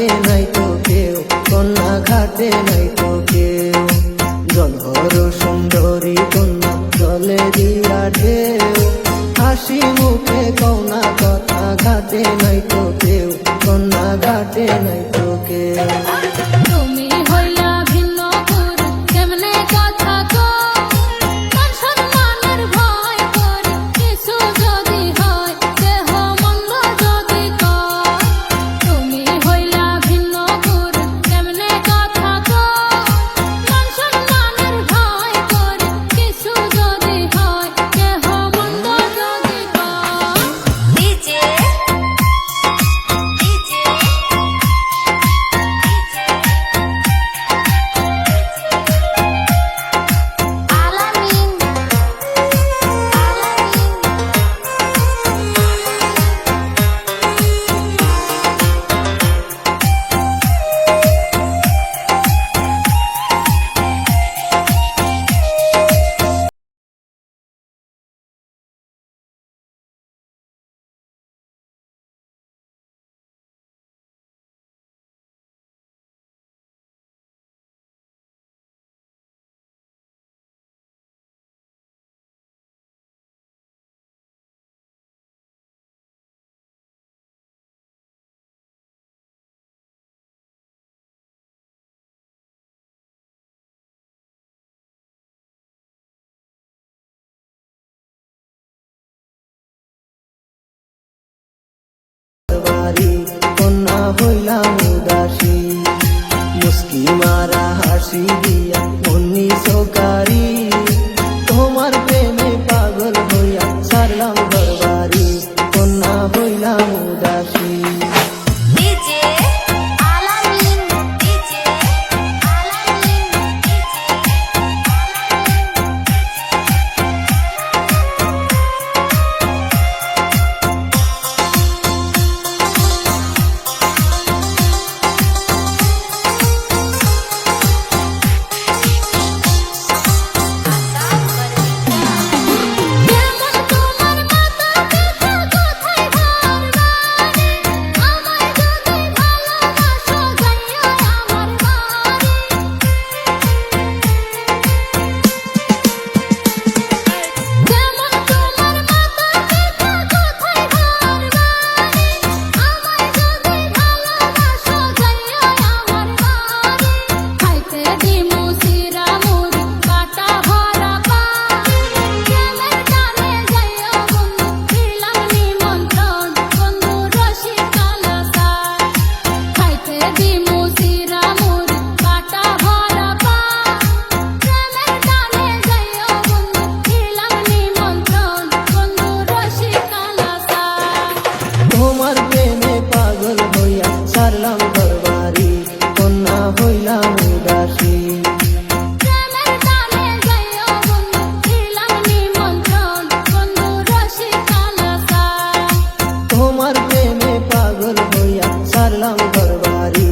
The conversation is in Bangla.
ঘাটে নাই তো কেউ, কন্যা ঘাটে নাই তো কেউ। জলহর সুন্দরী কন্যা জলে দিয়া ঢেউ। হাসি মুখে কওনা কথা ঘাটে নাই হইলাম উদাসী মুস্কি মারা হাসি দিয়া মুন্নি সৌকারি তোমার প্রেমে পাগল হইয়া ছাড়লাম হারলাম ঘর বাড়ি